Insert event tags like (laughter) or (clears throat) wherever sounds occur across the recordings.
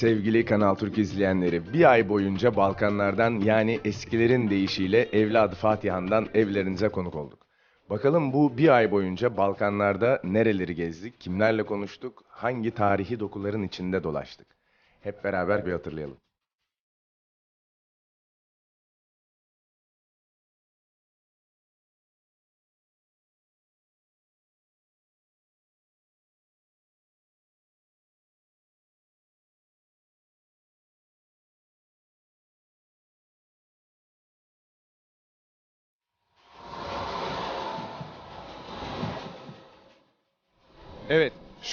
Sevgili Kanal Türk izleyenleri bir ay boyunca Balkanlardan yani eskilerin deyişiyle Evladı Fatihan'dan evlerinize konuk olduk. Bakalım bu bir ay boyunca Balkanlarda nereleri gezdik, kimlerle konuştuk, hangi tarihi dokuların içinde dolaştık. Hep beraber bir hatırlayalım.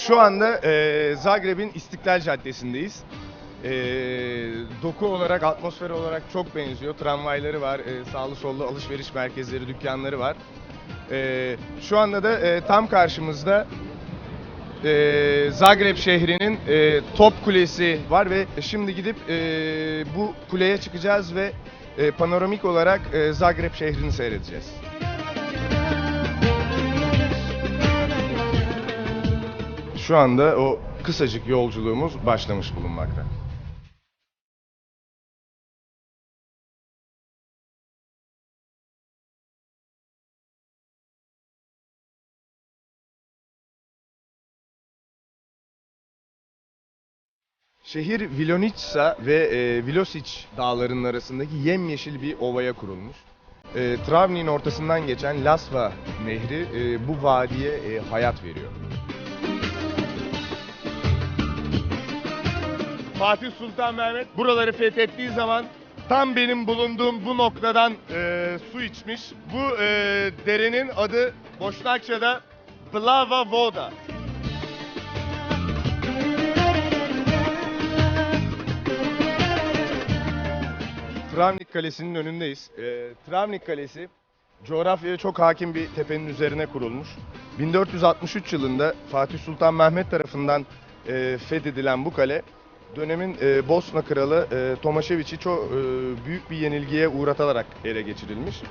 Şu anda e, Zagreb'in İstiklal Caddesi'ndeyiz. E, doku olarak, atmosfer olarak çok benziyor. Tramvayları var, e, sağlı sollu alışveriş merkezleri, dükkanları var. E, şu anda da e, tam karşımızda e, Zagreb şehrinin e, top kulesi var ve şimdi gidip e, bu kuleye çıkacağız ve e, panoramik olarak e, Zagreb şehrini seyredeceğiz. Şu anda o kısacık yolculuğumuz başlamış bulunmakta. Şehir Vilonica ve e, Vilosic dağlarının arasındaki yemyeşil bir ovaya kurulmuş. E, Travnik'in ortasından geçen Lasva Nehri e, bu vadiye e, hayat veriyor. Fatih Sultan Mehmet buraları fethettiği zaman tam benim bulunduğum bu noktadan e, su içmiş. Bu e, derenin adı Boşnakça'da Plava Voda. Travnik Kalesi'nin önündeyiz. E, Travnik Kalesi coğrafyaya çok hakim bir tepenin üzerine kurulmuş. 1463 yılında Fatih Sultan Mehmet tarafından e, fethedilen bu kale dönemin e, Bosna kralı e, Tomaşeviç'i çok e, büyük bir yenilgiye uğratılarak ele geçirilmiş.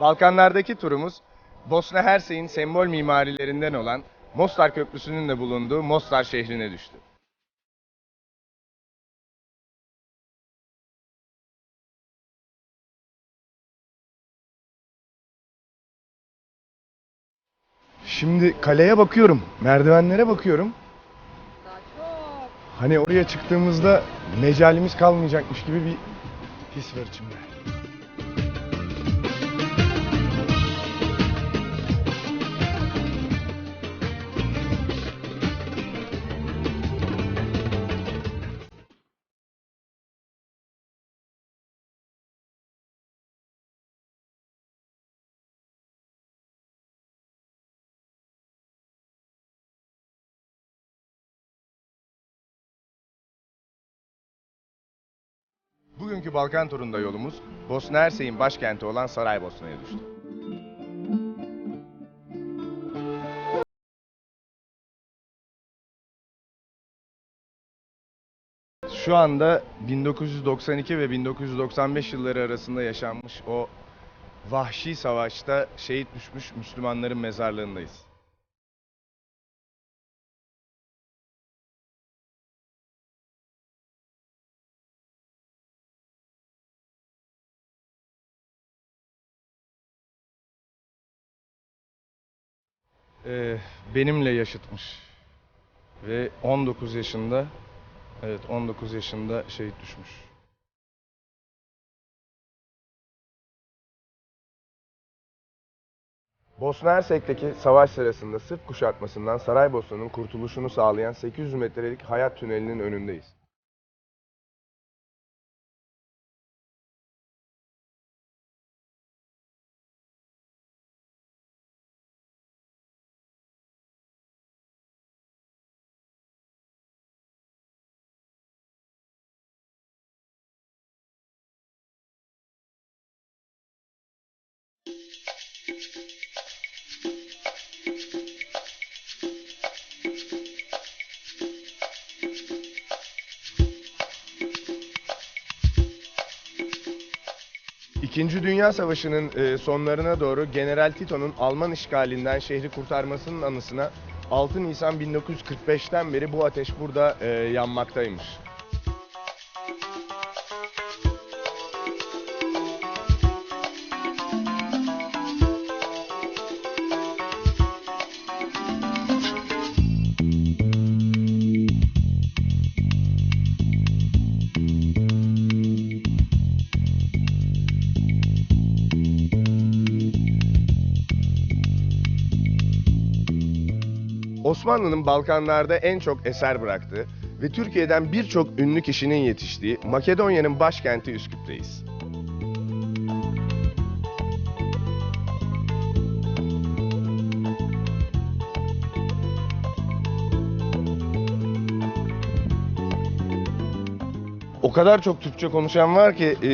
Balkanlardaki turumuz Bosna Hersey'in sembol mimarilerinden olan Mostar Köprüsü'nün de bulunduğu Mostar şehrine düştü. Şimdi kaleye bakıyorum, merdivenlere bakıyorum. Hani oraya çıktığımızda mecalimiz kalmayacakmış gibi bir his var içimde. Bugünkü Balkan turunda yolumuz Bosna Hersey'in başkenti olan Saraybosna'ya düştü. Şu anda 1992 ve 1995 yılları arasında yaşanmış o vahşi savaşta şehit düşmüş Müslümanların mezarlığındayız. Ee, benimle yaşıtmış. Ve 19 yaşında, evet 19 yaşında şehit düşmüş. Bosna Hersek'teki savaş sırasında Sırp kuşatmasından Saraybosna'nın kurtuluşunu sağlayan 800 metrelik hayat tünelinin önündeyiz. İkinci Dünya Savaşı'nın e, sonlarına doğru General Tito'nun Alman işgalinden şehri kurtarmasının anısına 6 Nisan 1945'ten beri bu ateş burada e, yanmaktaymış. Osmanlı'nın Balkanlarda en çok eser bıraktığı ve Türkiye'den birçok ünlü kişinin yetiştiği Makedonya'nın başkenti Üsküp'teyiz. O kadar çok Türkçe konuşan var ki eee,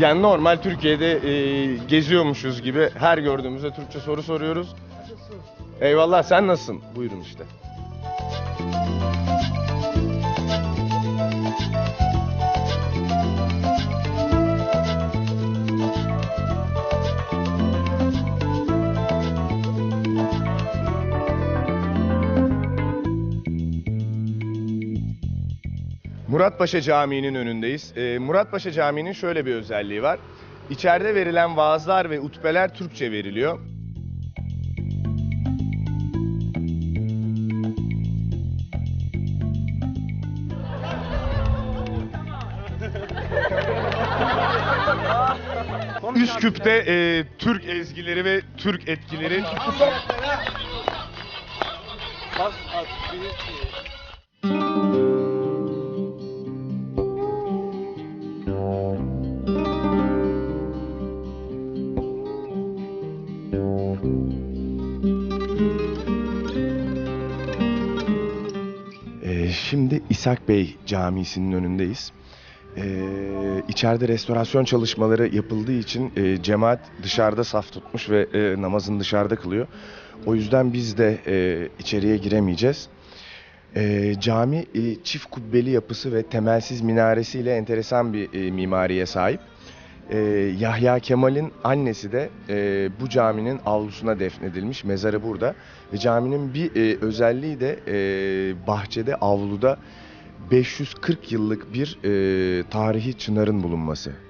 yani normal Türkiye'de eee, geziyormuşuz gibi her gördüğümüzde Türkçe soru soruyoruz. Eyvallah sen nasılsın? Buyurun işte. Muratpaşa Camii'nin önündeyiz. Ee, Muratpaşa Camii'nin şöyle bir özelliği var. İçeride verilen vaazlar ve utbeler Türkçe veriliyor. Üsküp'te e, Türk ezgileri ve Türk etkileri. Ee, şimdi İshak Bey Camisi'nin önündeyiz. Ee, içeride restorasyon çalışmaları yapıldığı için e, cemaat dışarıda saf tutmuş ve e, namazını dışarıda kılıyor. O yüzden biz de e, içeriye giremeyeceğiz. E, cami e, çift kubbeli yapısı ve temelsiz minaresiyle enteresan bir e, mimariye sahip. E, Yahya Kemal'in annesi de e, bu caminin avlusuna defnedilmiş. Mezarı burada. Ve caminin bir e, özelliği de e, bahçede, avluda 540 yıllık bir e, tarihi çınarın bulunması.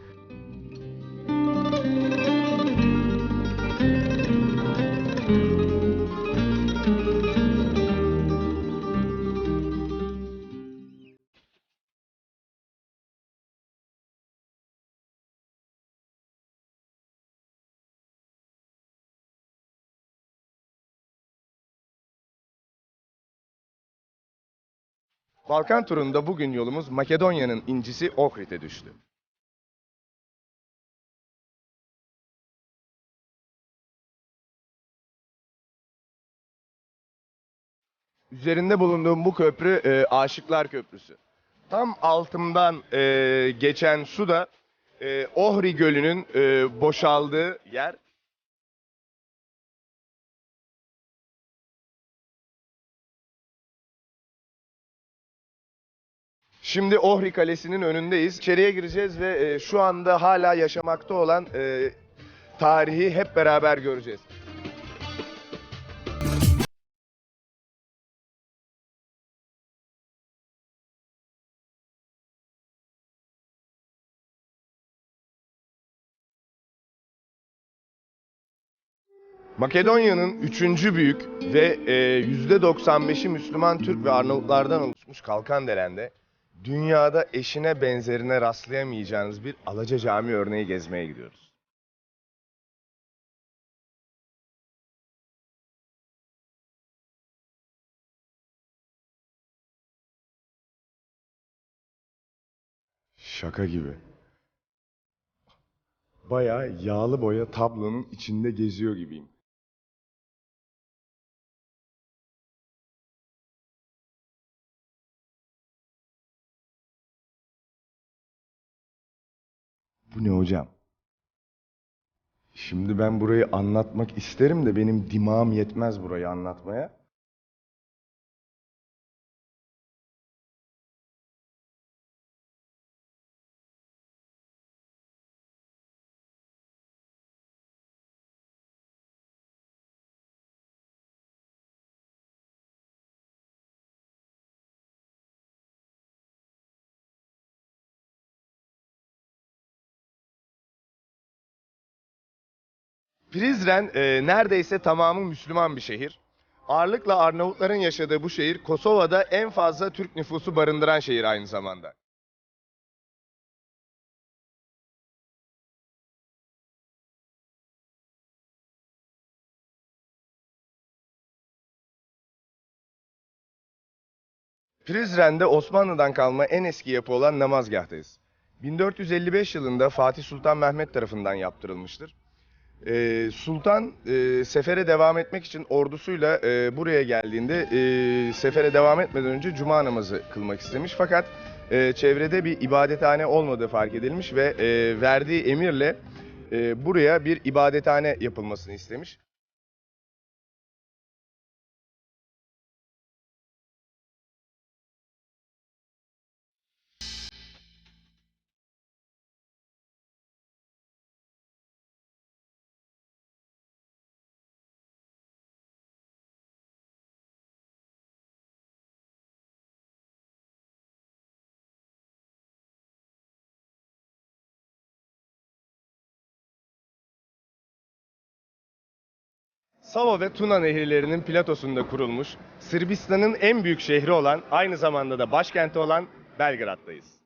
Balkan turunda bugün yolumuz Makedonya'nın incisi Ohrid'e düştü. Üzerinde bulunduğum bu köprü e, Aşıklar Köprüsü. Tam altımdan e, geçen su da e, Ohri Gölü'nün e, boşaldığı yer. Şimdi Ohri Kalesi'nin önündeyiz. İçeriye gireceğiz ve e, şu anda hala yaşamakta olan e, tarihi hep beraber göreceğiz. Makedonya'nın üçüncü büyük ve e, %95'i Müslüman Türk ve Arnavutlardan oluşmuş Kalkanderen'de dünyada eşine benzerine rastlayamayacağınız bir Alaca Cami örneği gezmeye gidiyoruz. Şaka gibi. Bayağı yağlı boya tablonun içinde geziyor gibiyim. Bu ne hocam? Şimdi ben burayı anlatmak isterim de benim dimağım yetmez burayı anlatmaya. Prizren e, neredeyse tamamı Müslüman bir şehir. Ağırlıkla Arnavutların yaşadığı bu şehir Kosova'da en fazla Türk nüfusu barındıran şehir aynı zamanda. Prizren'de Osmanlı'dan kalma en eski yapı olan namazgahtayız. 1455 yılında Fatih Sultan Mehmet tarafından yaptırılmıştır. Ee, Sultan e, sefere devam etmek için ordusuyla e, buraya geldiğinde e, sefere devam etmeden önce cuma namazı kılmak istemiş. Fakat çevrede bir ibadethane olmadığı fark edilmiş ve verdiği emirle buraya bir ibadethane yapılmasını istemiş. Sava ve Tuna nehirlerinin platosunda kurulmuş, Sırbistan'ın en büyük şehri olan, aynı zamanda da başkenti olan Belgrad'dayız.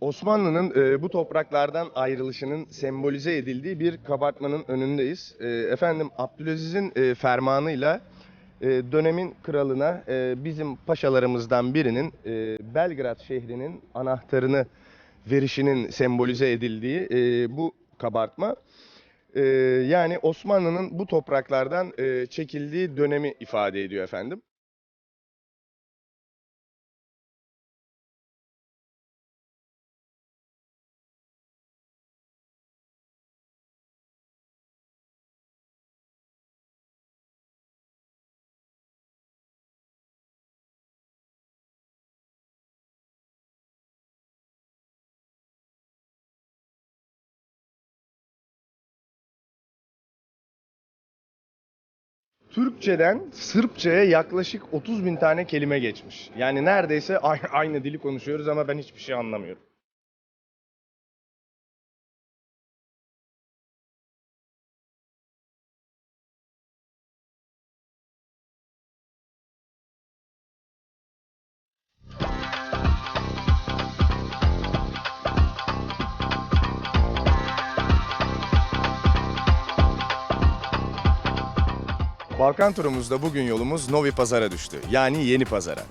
Osmanlı'nın e, bu topraklardan ayrılışının sembolize edildiği bir kabartmanın önündeyiz. E, efendim Abdülaziz'in e, fermanıyla e, dönemin kralına e, bizim paşalarımızdan birinin e, Belgrad şehrinin anahtarını verişinin sembolize edildiği e, bu kabartma. e, yani Osmanlı'nın bu topraklardan e, çekildiği dönemi ifade ediyor efendim. Türkçeden Sırpçaya yaklaşık 30 bin tane kelime geçmiş. Yani neredeyse aynı, dili konuşuyoruz ama ben hiçbir şey anlamıyorum. Balkan turumuzda bugün yolumuz Novi Pazar'a düştü. Yani Yeni Pazar'a.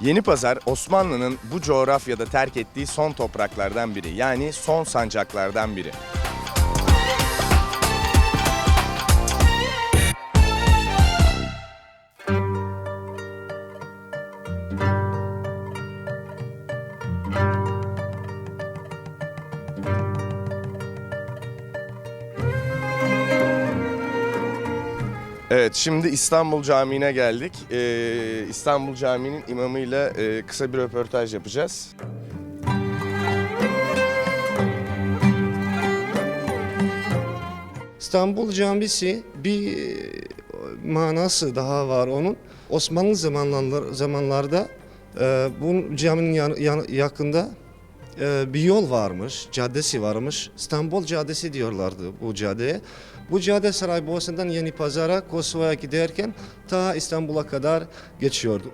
Yeni Pazar Osmanlı'nın bu coğrafyada terk ettiği son topraklardan biri. Yani son sancaklardan biri. Evet, şimdi İstanbul Camii'ne geldik. Ee, İstanbul Camii'nin imamıyla e, kısa bir röportaj yapacağız. İstanbul Camisi bir e, manası daha var onun. Osmanlı zamanlar, zamanlarda e, bu caminin yan- yan- yakında e, bir yol varmış, caddesi varmış. İstanbul Caddesi diyorlardı bu caddeye. Bu cadde Saraybosna'dan Yeni Pazar'a, Kosova'ya giderken ta İstanbul'a kadar geçiyordu.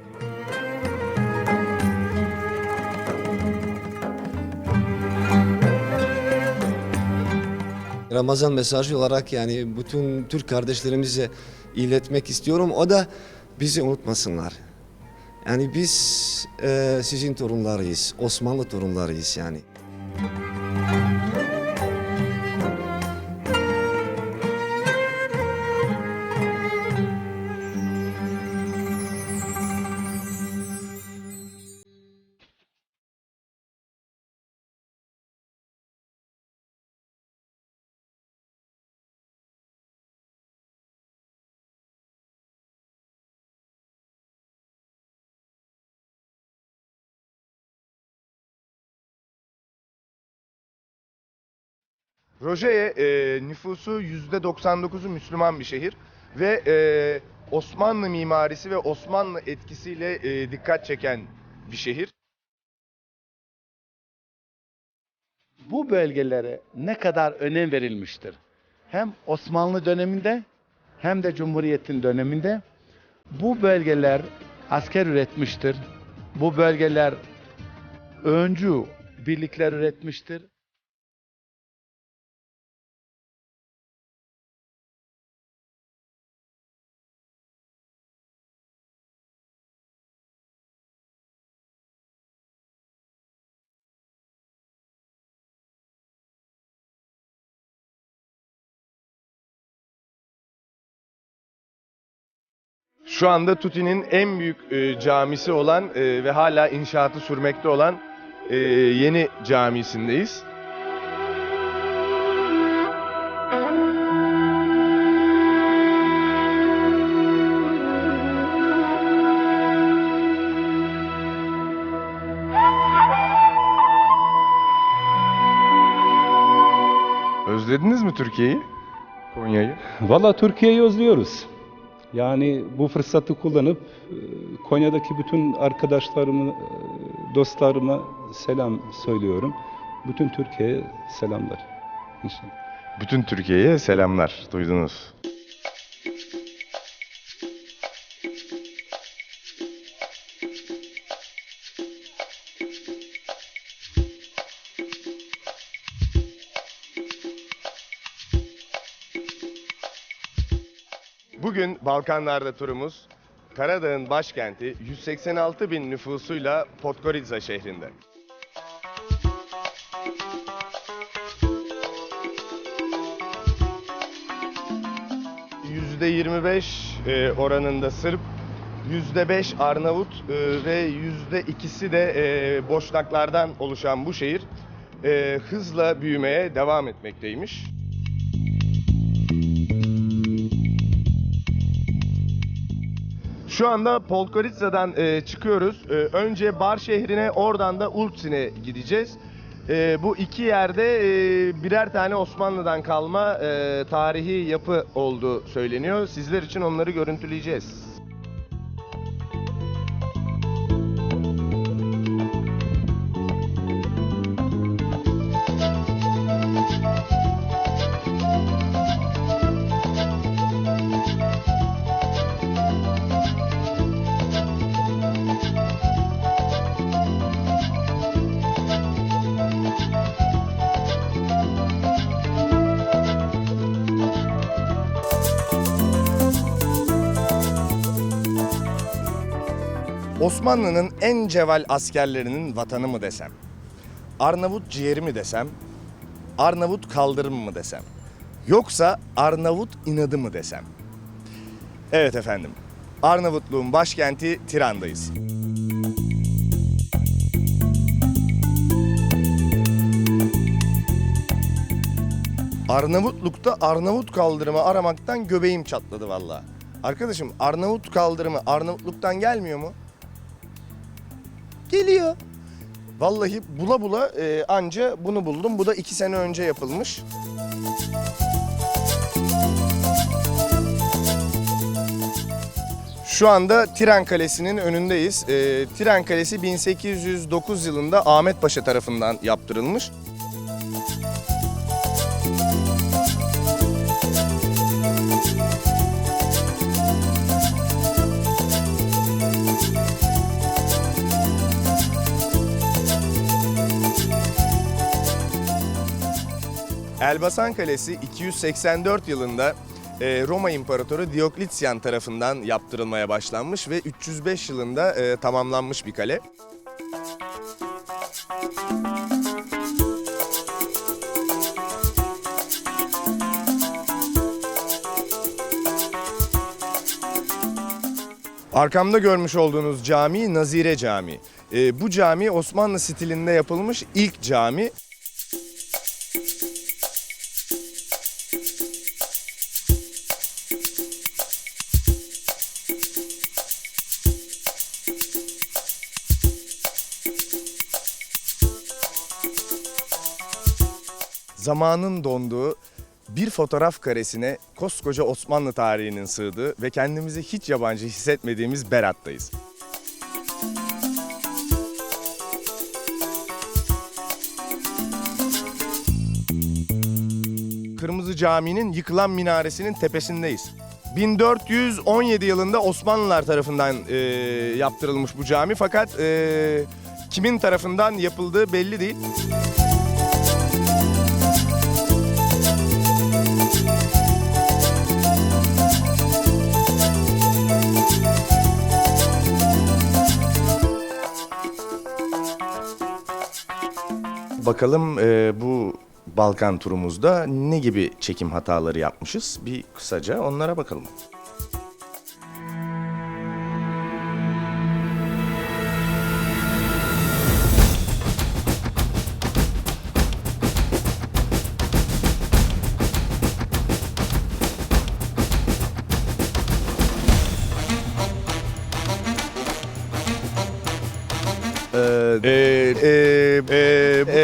Ramazan mesajı olarak yani bütün Türk kardeşlerimize iletmek istiyorum. O da bizi unutmasınlar. Yani biz e, sizin torunlarıyız, Osmanlı torunlarıyız yani. Rojeye e, nüfusu %99'u Müslüman bir şehir ve e, Osmanlı mimarisi ve Osmanlı etkisiyle e, dikkat çeken bir şehir. bu bölgelere ne kadar önem verilmiştir. Hem Osmanlı döneminde hem de Cumhuriyet'in döneminde bu bölgeler asker üretmiştir. Bu bölgeler öncü birlikler üretmiştir. Şu anda Tuti'nin en büyük e, camisi olan e, ve hala inşaatı sürmekte olan e, yeni camisindeyiz. Özlediniz mi Türkiye'yi? Konya'yı? Valla Türkiye'yi özlüyoruz. Yani bu fırsatı kullanıp e, Konya'daki bütün arkadaşlarımı, e, dostlarıma selam söylüyorum. Bütün Türkiye'ye selamlar. İnşallah. Bütün Türkiye'ye selamlar. Duydunuz. Bugün Balkanlarda turumuz Karadağ'ın başkenti 186 bin nüfusuyla Podgorica şehrinde. %25 e, oranında Sırp, %5 Arnavut e, ve %2'si de e, Boşnaklardan oluşan bu şehir hızla büyümeye devam etmekteymiş. Şu anda Podgorica'dan e, çıkıyoruz. E, önce Bar şehrine oradan da Ulcin'e gideceğiz. E, bu iki yerde e, birer tane Osmanlı'dan kalma e, tarihi yapı olduğu söyleniyor. Sizler için onları görüntüleyeceğiz. Osmanlı'nın en cevval askerlerinin vatanı mı desem? Arnavut ciğeri mi desem? Arnavut kaldırım mı desem? Yoksa Arnavut inadı mı desem? Evet efendim. Arnavutluğun başkenti Tiran'dayız. Arnavutluk'ta Arnavut kaldırımı aramaktan göbeğim çatladı valla. Arkadaşım Arnavut kaldırımı Arnavutluk'tan gelmiyor mu? Geliyor. Vallahi bula bula e, anca bunu buldum. Bu da iki sene önce yapılmış. Şu anda Tiran Kalesi'nin önündeyiz. E, Tiran Kalesi 1809 yılında Ahmet Paşa tarafından yaptırılmış. Elbasan Kalesi 284 yılında e, Roma İmparatoru Diokletian tarafından yaptırılmaya başlanmış ve 305 yılında e, tamamlanmış bir kale. Arkamda görmüş olduğunuz cami Nazire Camii. E, bu cami Osmanlı stilinde yapılmış ilk cami. Zamanın donduğu bir fotoğraf karesine koskoca Osmanlı tarihinin sığdığı ve kendimizi hiç yabancı hissetmediğimiz Berat'tayız. Kırmızı Cami'nin yıkılan minaresinin tepesindeyiz. 1417 yılında Osmanlılar tarafından e, yaptırılmış bu cami fakat e, kimin tarafından yapıldığı belli değil. Bakalım e, bu Balkan turumuzda ne gibi çekim hataları yapmışız? Bir kısaca onlara bakalım. E, e,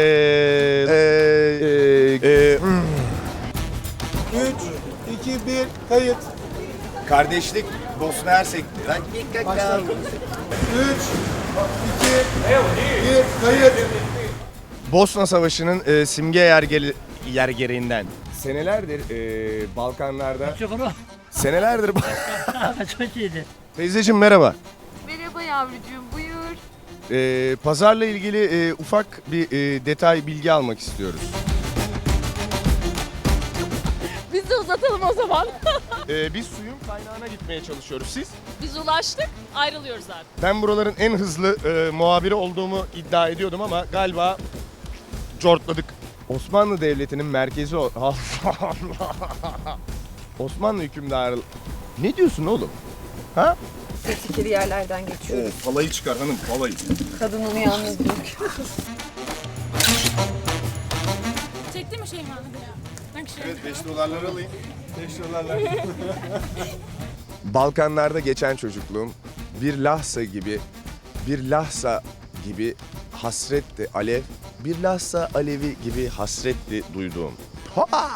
e, e, hmm. 3, 2, 1, kayıt. Kardeşlik Bosna Hersek. 3, 2, 1, kayıt. Bosna Savaşı'nın e, simge yergeli, yergerinden senelerdir e, Balkanlarda Mikrofonu senelerdir (laughs) çok iyiydi. Teyzeciğim merhaba. Merhaba yavrucuğum buyur. E, pazarla ilgili e, ufak bir e, detay bilgi almak istiyoruz. Biz de uzatalım o zaman. (laughs) E, biz suyun kaynağına gitmeye çalışıyoruz. Siz? Biz ulaştık, ayrılıyoruz abi. Ben buraların en hızlı e, muhabiri olduğumu iddia ediyordum ama galiba cortladık. Osmanlı Devleti'nin merkezi o... (laughs) Allah Allah. Osmanlı hükümdarı... Ne diyorsun oğlum? Ha? Tehlikeli yerlerden geçiyoruz. Falayı çıkar hanım, falayı. Kadınını yalnız bırak. Çekti mi Şeyma şey. Evet 5 dolarlar alayım. 5 dolarlar. Balkanlarda geçen çocukluğum bir Lahsa gibi, bir Lahsa gibi hasretti alev, bir Lahsa alevi gibi hasretti duyduğum. Ha!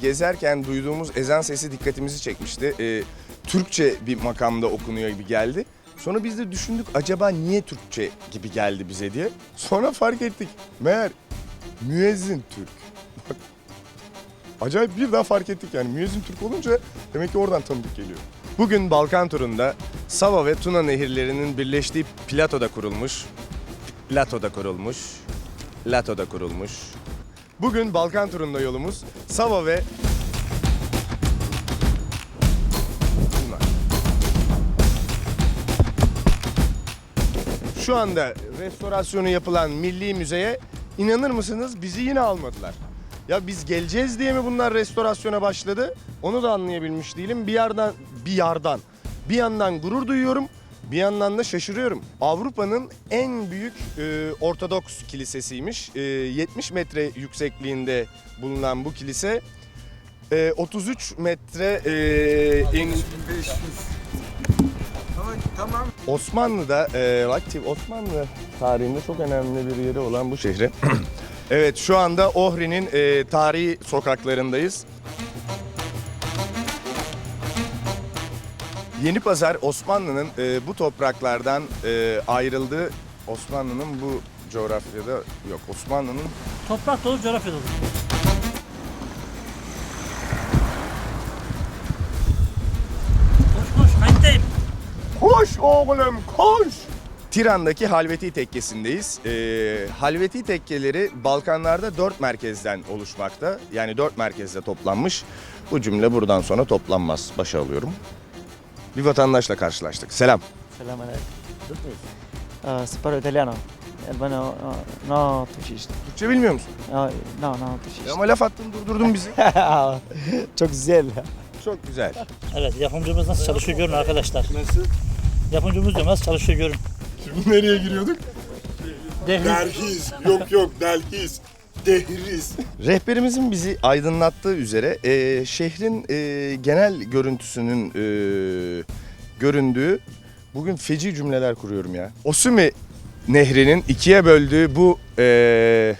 Gezerken duyduğumuz ezan sesi dikkatimizi çekmişti. Ee, Türkçe bir makamda okunuyor gibi geldi. Sonra biz de düşündük acaba niye Türkçe gibi geldi bize diye. Sonra fark ettik. Meğer müezzin Türk. Acayip bir daha fark ettik yani müezzin Türk olunca demek ki oradan tanıdık geliyor. Bugün Balkan turunda Sava ve Tuna nehirlerinin birleştiği platoda kurulmuş, Plato'da kurulmuş, Lato'da kurulmuş. Bugün Balkan turunda yolumuz Sava ve Şu anda restorasyonu yapılan Milli Müze'ye inanır mısınız bizi yine almadılar. Ya biz geleceğiz diye mi bunlar restorasyona başladı? Onu da anlayabilmiş değilim. Bir yerden bir yardan bir yandan gurur duyuyorum. Bir yandan da şaşırıyorum. Avrupa'nın en büyük e, Ortodoks kilisesiymiş. E, 70 metre yüksekliğinde bulunan bu kilise e, 33 metre e, Osmanlı'da e, aktif Osmanlı tarihinde çok önemli bir yeri olan bu şehri. (clears throat) evet şu anda Ohri'nin e, tarihi sokaklarındayız. Yeni Pazar Osmanlı'nın e, bu topraklardan e, ayrıldığı Osmanlı'nın bu coğrafyada yok Osmanlı'nın Toprak dolu, coğrafya dolu. Koş oğlum koş! Tiran'daki Halveti Tekkesi'ndeyiz. Ee, Halveti Tekkeleri Balkanlarda dört merkezden oluşmakta. Yani dört merkezde toplanmış. Bu cümle buradan sonra toplanmaz. Başa alıyorum. Bir vatandaşla karşılaştık. Selam. Salam alaikum. Uh, si parlo italiano. Albano, no, ci Türkçe bilmiyor musun? No, no, no, tu ci Ama laf attın durdurdun bizi. (laughs) Çok güzel. Çok güzel. Evet, yapımcımız nasıl çalışıyor görün arkadaşlar. Nasıl? Yapımcımız diyor nasıl çalışıyor görün. Nereye giriyorduk? Dehliz. Derhiz, yok yok delhiz, dehriz. Rehberimizin bizi aydınlattığı üzere e, şehrin e, genel görüntüsünün e, göründüğü bugün feci cümleler kuruyorum ya. Osumi Nehri'nin ikiye böldüğü bu e,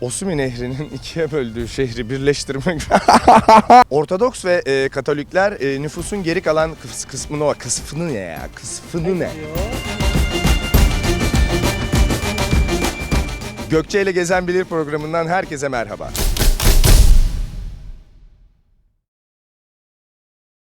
Osumi Nehri'nin (laughs) ikiye böldüğü şehri birleştirmek. (laughs) Ortodoks ve e, Katolikler e, nüfusun geri kalan kıs- kısmını o kısmını ne ya? Kısmını ne? Gökçe ile Gezen Bilir programından herkese merhaba.